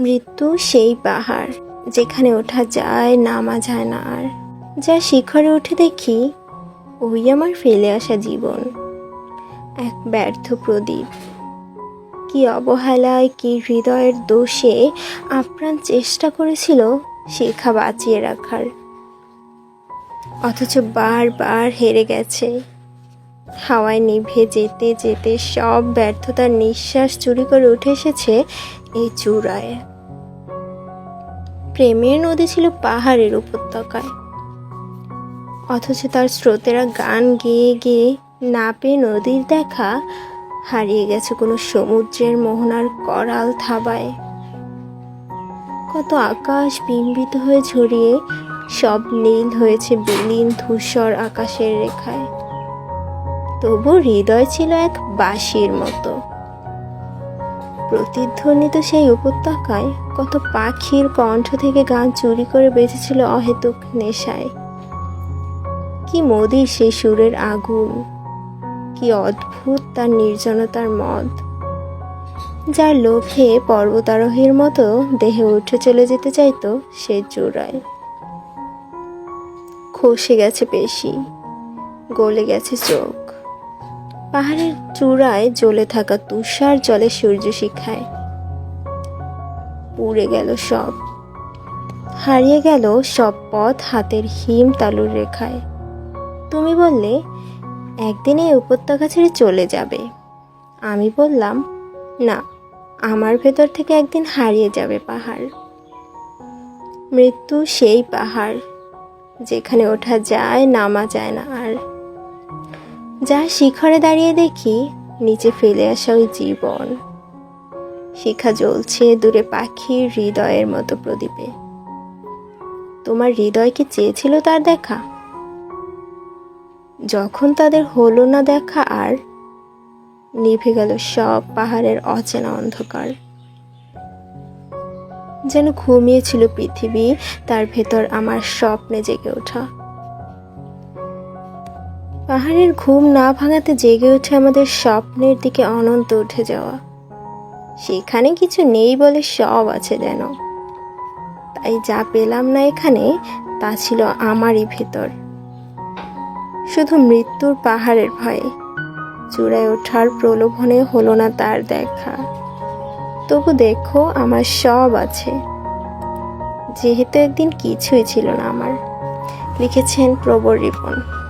মৃত্যু সেই পাহাড় যেখানে ওঠা যায়, নামা যায় না আর। যা শিখরে উঠে দেখি, ওই আমার ফেলে আসা জীবন। এক ব্যর্থ প্রদীপ। কি অবহেলায়, কি হৃদয়ের দোষে আপ্রাণ চেষ্টা করেছিল শিখা বাঁচিয়ে রাখার। অথচ বারবার হেরে গেছে। হাওয়ায় নিভে যেতে যেতে সব ব্যর্থতার নিঃশ্বাস চুরি করে উঠে এসেছে এই চূড়ায়। প্রেমের নদী ছিল পাহাড়ের উপত্যকায়। অথচ তার স্রোতেরা গান গেয়ে গেয়ে না পেয়ে নদীর দেখা হারিয়ে গেছে কোনো সমুদ্রের মোহনার করাল থাবায়। কত আকাশ বিম্বিত হয়ে ঝরিয়ে সব নীল হয়েছে বিলীন ধূসর আকাশের রেখায়। তবু হৃদয় ছিল এক বাঁশির মতো। প্রতিধ্বনিত সেই উপত্যকায় কত পাখির কণ্ঠ থেকে গান চুরি করে বেঁচেছিল অহেতুক নেশায়। কি মদির সেই সুরের আগুন, কি অদ্ভুত তার নির্জনতার মদ, যার লোভে পর্বতারোহীর মতো দেহে উঠে চলে যেতে চাইতো সে চূড়ায়। খসে গেছে পেশি, গলে গেছে চোখ। পাহাড়ের চূড়ায় জ্বলে থাকা তুষার জলে সূর্য শিখায়। পুড়ে গেল সব। হারিয়ে গেল সব পথ হাতের হিম তালুর রেখায়। তুমি বললে, একদিন এই উপত্যকা ছেড়ে চলে যাবে। আমি বললাম, না, আমার ভেতর থেকে একদিন হারিয়ে যাবে পাহাড়। মৃত্যু সেই পাহাড়, যেখানে ওঠা যায়, নামা যায় না আর। যা শিখরে দাঁড়িয়ে দেখি নিচে ফেলে আসা ওই জীবন। শিখা জ্বলছে দূরে পাখির হৃদয়ের মতো প্রদীপে। তোমার হৃদয় কি চেয়েছিল তার দেখা? যখন তাদের হলো না দেখা আর, নিভে গেল সব পাহাড়ের অচেনা অন্ধকার। যেন ঘুমিয়েছিল পৃথিবী, তার ভেতর আমার স্বপ্নে জেগে ওঠা। পাহাড়ের ঘুম না ভাঙাতে জেগে ওঠে আমাদের স্বপ্নের দিকে অনন্ত উঠে যাওয়া। সেখানে কিছু নেই বলে সব আছে যেন। তাই যা পেলাম না এখানে, তা ছিল আমারই ভেতর। শুধু মৃত্যুর পাহাড়ের ভয়ে। চূড়ায় ওঠার প্রলোভনে হলো না তার দেখা। তবু দেখো, আমার সব আছে। যেহেতু একদিন কিছুই ছিল না আমার, লিখেছেন প্রবর রিপন।